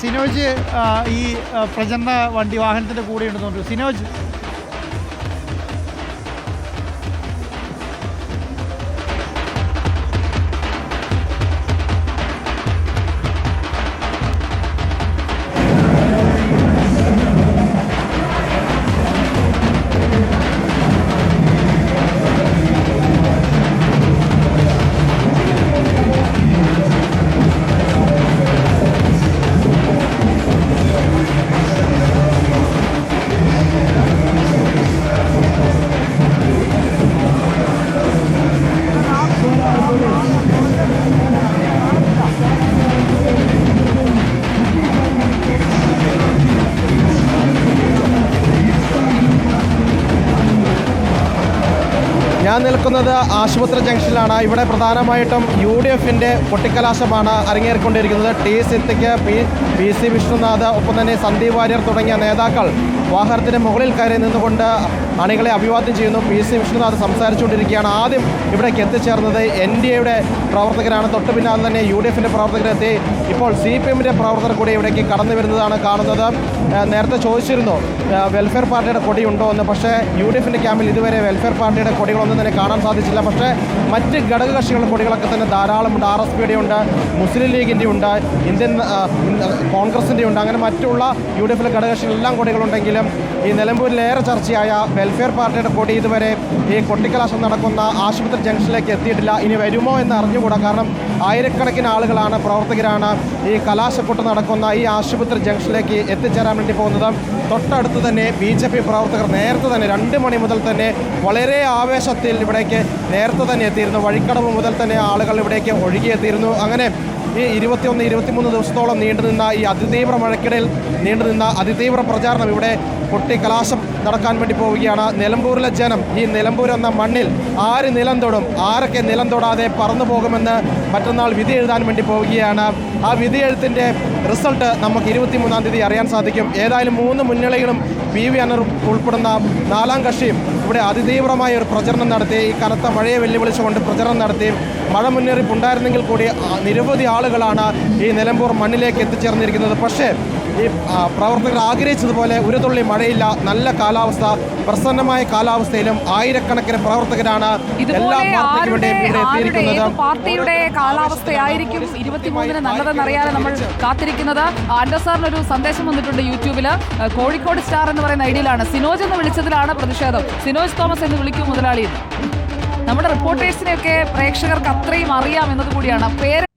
സിനോജ് ഈ പ്രചരണ വണ്ടി വാഹനത്തിന്റെ കൂടെ ഉണ്ടെന്ന് പറഞ്ഞു സിനോജ് ഞാൻ നിൽക്കുന്നത് ആശുപത്രി ജംഗ്ഷനിലാണ്. ഇവിടെ പ്രധാനമായിട്ടും യു ഡി എഫിന്റെ പൊട്ടിക്കലാശമാണ് അരങ്ങേറിക്കൊണ്ടിരിക്കുന്നത്. T Siddique P P C Vishnunath ഒപ്പം തന്നെ സന്ദീപ് വാര്യർ തുടങ്ങിയ നേതാക്കൾ വാഹനത്തിന് മുകളിൽ കയറി നിന്നുകൊണ്ട് അണികളെ അഭിവാദ്യം ചെയ്യുന്നു. പി. സി. വിഷ്ണുനാഥ് സംസാരിച്ചുകൊണ്ടിരിക്കുകയാണ്. ആദ്യം ഇവിടേക്ക് എത്തിച്ചേർന്നത് എൻ ഡി എയുടെ പ്രവർത്തകരാണ്. തൊട്ട് പിന്നാലെ തന്നെ യു ഡി എഫിന്റെ പ്രവർത്തകരെത്തി ഇപ്പോൾ സി പി എമ്മിന്റെ പ്രവർത്തകർ കൂടി ഇവിടേക്ക് കടന്നു വരുന്നതാണ് കാണുന്നത്. നേരത്തെ ചോദിച്ചിരുന്നു വെൽഫെയർ പാർട്ടിയുടെ കൊടി ഉണ്ടോ എന്ന്. പക്ഷേ യു ഡി എഫിന്റെ ക്യാമ്പിൽ ഇതുവരെ വെൽഫെയർ പാർട്ടിയുടെ കൊടികളൊന്നും തന്നെ കാണാൻ സാധിച്ചില്ല. പക്ഷേ മറ്റ് ഘടകകക്ഷികളുടെ കൊടികളൊക്കെ തന്നെ ധാരാളമുണ്ട് ആർ എസ് പിയുടെ ഉണ്ട് മുസ്ലിം ലീഗിന്റെ ഉണ്ട് ഇന്ത്യൻ കോൺഗ്രസിന്റെ ഉണ്ട്. അങ്ങനെ മറ്റുള്ള യു ഡി എഫിലെ ഘടകകക്ഷികളെല്ലാം കൊടികളുണ്ടെങ്കിലും ഈ നിലമ്പൂരിലേറെ ചർച്ചയായ വെൽഫെയർ പാർട്ടിയുടെ കൊടി ഇതുവരെ ഈ കൊട്ടിക്കലാശം നടക്കുന്ന ആശുപത്രി ജംഗ്ഷനിലേക്ക് എത്തിയിട്ടില്ല. ഇനി വരുമോ എന്ന് അറിഞ്ഞുകൂടാ. കാരണം ആയിരക്കണക്കിന് ആളുകളാണ് പ്രവർത്തകരാണ് ഈ കലാശക്കൊട്ട് നടക്കുന്ന ഈ ആശുപത്രി ജംഗ്ഷനിലേക്ക് എത്തിച്ചേരാൻ വേണ്ടി പോകുന്നത്. തൊട്ടടുത്ത് തന്നെ ബി ജെ പി പ്രവർത്തകർ നേരത്തെ തന്നെ രണ്ട് മണി മുതൽ തന്നെ വളരെ ആവേശത്തിൽ ഇവിടേക്ക് നേരത്തെ തന്നെ എത്തിയിരുന്നു. വഴിക്കടവ് മുതൽ തന്നെ ആളുകൾ ഇവിടേക്ക് ഒഴുകിയെത്തിയിരുന്നു. അങ്ങനെ ഈ ഇരുപത്തിയൊന്ന് ഇരുപത്തിമൂന്ന് ദിവസത്തോളം നീണ്ടുനിന്ന ഈ അതിതീവ്ര മഴയ്ക്കിടയിൽ നീണ്ടുനിന്ന അതിതീവ്ര പ്രചാരണം ഇവിടെ പൊട്ടിക്കലാശം നടക്കാൻ വേണ്ടി പോവുകയാണ്. നിലമ്പൂരിലെ ജനം ഈ നിലമ്പൂർ എന്ന മണ്ണിൽ ആര് നിലം തൊടും? ആരൊക്കെ നിലം തൊടാതെ പറന്നു പോകുമെന്ന് മറ്റന്നാൾ വിധി എഴുതാൻ വേണ്ടി പോവുകയാണ്. ആ വിധി എഴുത്തിന്റെ റിസൾട്ട് നമുക്ക് ഇരുപത്തിമൂന്നാം തീയതി അറിയാൻ സാധിക്കും. ഏതായാലും മൂന്ന് മുന്നണികളും പി വി അനർ ഉൾപ്പെടുന്ന നാലാം കക്ഷിയും ഇവിടെ അതിതീവ്രമായ ഒരു പ്രചരണം നടത്തി. ഈ കനത്ത മഴയെ വെല്ലുവിളിച്ചുകൊണ്ട് പ്രചരണം നടത്തി. മഴ മുന്നറിയിപ്പ് ഉണ്ടായിരുന്നെങ്കിൽ കൂടി നിരവധി ആളുകളാണ് ഈ നിലമ്പൂർ മണ്ണിലേക്ക് എത്തിച്ചേർന്നിരിക്കുന്നത്. പക്ഷേ ഈ പ്രവർത്തകർ ആഗ്രഹിച്ചതുപോലെ ഒരു തുള്ളി മഴയില്ല. നല്ല കാലാവസ്ഥ പ്രസന്നമായ കാലാവസ്ഥയിലും ആയിരക്കണക്കിന് പ്രവർത്തകരാണ് എല്ലാ വേണ്ടിയും ഇവിടെ എത്തിയിരിക്കുന്നത്. പാർട്ടിയുടെ കാലാവസ്ഥയായിരിക്കും ഇരുപത്തിമൂന്നിന് നല്ലതെന്ന് അറിയാതെ നമ്മൾ കാത്തിരിക്കുന്നത്. ആൻഡോ സാറിന് ഒരു സന്ദേശം വന്നിട്ടുണ്ട് യൂട്യൂബിൽ. കോഴിക്കോട് സ്റ്റാർ എന്ന് പറയുന്ന ഐഡിയിലാണ്. സിനോജ് എന്ന് വിളിച്ചതിലാണ് പ്രതിഷേധം. സിനോജ് തോമസ് എന്ന് വിളിക്കും മുതലാളി നമ്മുടെ റിപ്പോർട്ടേഴ്സിനെയൊക്കെ പ്രേക്ഷകർക്ക് അത്രയും അറിയാം എന്നത് കൂടിയാണ് പേര്